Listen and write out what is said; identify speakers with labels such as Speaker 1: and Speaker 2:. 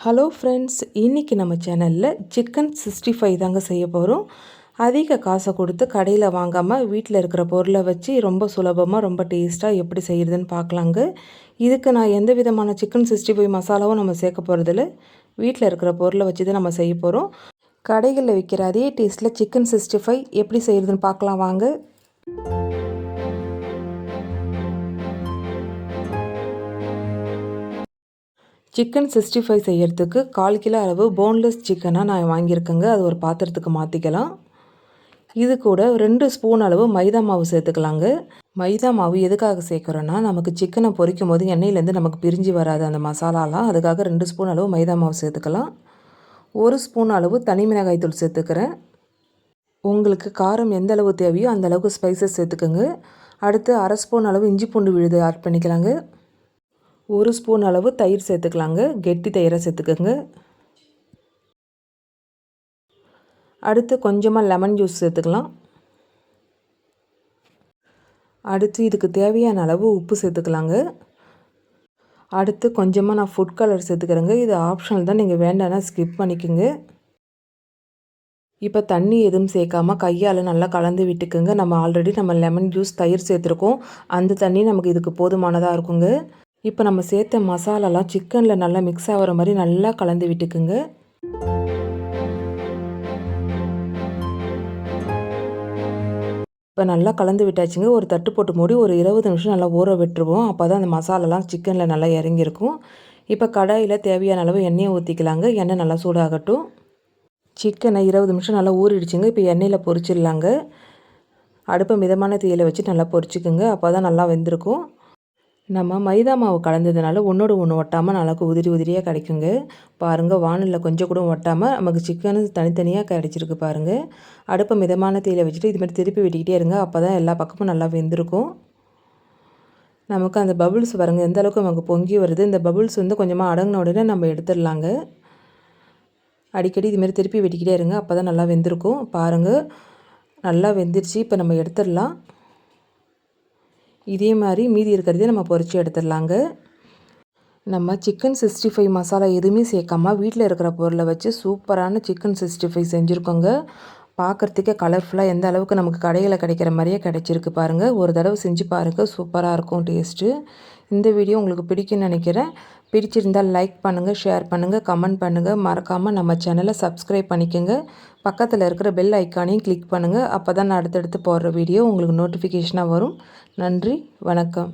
Speaker 1: Hello friends இன்றைக்கி நம்ம சேனலில் சிக்கன் சிக்ஸ்டி ஃபைவ் தாங்க செய்ய போகிறோம் அதிக காசை கொடுத்து கடையில் வாங்காமல் வீட்டில் இருக்கிற பொருளை வச்சு ரொம்ப சுலபமாக ரொம்ப டேஸ்ட்டாக எப்படி செய்கிறதுன்னு பார்க்கலாங்க. இதுக்கு நான் எந்த விதமான சிக்கன் சிக்ஸ்டி ஃபைவ் மசாலாவும் நம்ம சேர்க்க போகிறதில்ல வீட்டில் இருக்கிற பொருளை வச்சு தான் நம்ம செய்ய போகிறோம் கடைகளில் விற்கிற அதே டேஸ்ட்டில் சிக்கன் சிக்ஸ்டி ஃபைவ் எப்படி செய்கிறதுன்னு பார்க்கலாம் வாங்க. சிக்கன் சிக்ஸ்டி ஃபைவ் செய்கிறதுக்கு கால் கிலோ அளவு போன்லெஸ் சிக்கனாக நான் வாங்கியிருக்கேங்க. அது ஒரு பாத்திரத்துக்கு மாற்றிக்கலாம் இது கூட ரெண்டு ஸ்பூன் அளவு மைதா மாவு சேர்த்துக்கலாங்க. மைதா மாவு எதுக்காக சேர்க்குறோன்னா நமக்கு சிக்கனை பொரிக்கும் போது எண்ணெயிலேருந்து நமக்கு பிரிஞ்சு வராது அந்த மசாலாலாம் அதுக்காக ரெண்டு ஸ்பூன் அளவு மைதா மாவு சேர்த்துக்கலாம். ஒரு ஸ்பூன் அளவு தனி மிளகாய் தூள் சேர்த்துக்கிறேன். உங்களுக்கு காரம் எந்த அளவு தேவையோ அந்த அளவுக்கு ஸ்பைசஸ் சேர்த்துக்கோங்க. அடுத்து அரை ஸ்பூன் அளவு இஞ்சி பூண்டு விழுது ஆட் பண்ணிக்கலாங்க. ஒரு ஸ்பூன் அளவு தயிர் சேர்த்துக்கலாங்க. கெட்டி தயிரை சேர்த்துக்கோங்க. அடுத்து கொஞ்சமாக லெமன் ஜூஸ் சேர்த்துக்கலாம். அடுத்து இதுக்கு தேவையான அளவு உப்பு சேர்த்துக்கலாங்க. அடுத்து கொஞ்சமாக நான் ஃபுட் கலர் சேர்த்துக்கிறேங்க. இது ஆப்ஷனல் தான். நீங்கள் வேண்டாம்னா ஸ்கிப் பண்ணிக்கோங்க. இப்போ தண்ணி எதுவும் சேர்க்காமல் கையால் நல்லா கலந்து விட்டுக்குங்க. நம்ம ஆல்ரெடி நம்ம லெமன் ஜூஸ் தயிர் சேர்த்துருக்கோம். அந்த தண்ணி நமக்கு இதுக்கு போதுமானதாக இருக்குங்க. இப்போ நம்ம சேர்த்த மசாலாலாம் சிக்கனில் நல்லா மிக்ஸ் ஆகிற மாதிரி நல்லா கலந்து விட்டுக்குங்க. இப்போ நல்லா கலந்து விட்டாச்சுங்க. ஒரு தட்டு போட்டு மூடி ஒரு இருபது நிமிஷம் நல்லா ஊற விட்டுருவோம். அப்போ தான் அந்த மசாலாலாம் சிக்கனில் நல்லா இறங்கியிருக்கும். இப்போ கடாயில் தேவையான அளவு எண்ணெயை ஊற்றிக்கலாங்க எண்ணெய் நல்லா சூடாகட்டும். சிக்கனை இருபது நிமிஷம் நல்லா ஊறிடுச்சுங்க. இப்போ எண்ணெயில் பொரிச்சிடலாங்க. அடுப்பை மிதமான தீயில் வச்சு நல்லா பொரிச்சுக்குங்க. அப்போ தான் நல்லா வெந்திருக்கும். நம்ம மைதா மாவு கலந்ததுனால ஒன்றோடு ஒன்று ஒட்டாமல் நல்லா உதிரி உதிரியாக கிடைக்குங்க. பாருங்கள் வானலில் கொஞ்சம் கூட ஒட்டாமல் நமக்கு சிக்கனு தனித்தனியாக கிடைச்சிருக்கு பாருங்கள் அடுப்பை மிதமான தீயில் வச்சுட்டு இது மாதிரி திருப்பி வெட்டிக்கிட்டே இருங்க. அப்போ தான் எல்லா பக்கமும் நல்லா வெந்திருக்கும். நமக்கு அந்த பபுள்ஸ் பாருங்கள் எந்த அளவுக்கு நமக்கு பொங்கி வருது. இந்த பபுள்ஸ் வந்து கொஞ்சமாக அடங்கின உடனே நம்ம எடுத்துடலாங்க. அடிக்கடி இதுமாரி திருப்பி வெட்டிக்கிட்டே இருங்க. அப்போ தான் நல்லா வெந்திருக்கும். பாருங்கள் நல்லா வெந்துருச்சு. இப்போ நம்ம எடுத்துடலாம். இதே மாதிரி மீதி இருக்கிறதே நம்ம பொறிச்சு எடுத்துடலாங்க. நம்ம சிக்கன் சிக்ஸ்டி ஃபைவ் மசாலா எதுவுமே சேர்க்காமல் வீட்டில் இருக்கிற பொருளை வச்சு சூப்பரான சிக்கன் சிக்ஸ்டி ஃபைவ் செஞ்சுருக்கோங்க. பார்க்குறதுக்கே கலர்ஃபுல்லாக எந்த அளவுக்கு நமக்கு கடையில் கிடைக்கிற மாதிரியே கிடைச்சிருக்கு பாருங்கள் ஒரு தடவை செஞ்சு பாருங்கள் சூப்பராக இருக்கும் டேஸ்ட்டு இந்த வீடியோ உங்களுக்கு பிடிக்கும்னு நினைக்கிறேன். பிடிச்சிருந்தால் லைக் பண்ணுங்கள் ஷேர் பண்ணுங்கள் கமெண்ட் பண்ணுங்கள் மறக்காமல் நம்ம சேனலை சப்ஸ்கிரைப் பண்ணிக்கோங்க. பக்கத்தில் இருக்கிற பெல் ஐக்கானையும் கிளிக் பண்ணுங்கள் அப்போ தான் நான் அடுத்தடுத்து போடுற வீடியோ உங்களுக்கு நோட்டிஃபிகேஷனாக வரும். நன்றி வணக்கம்.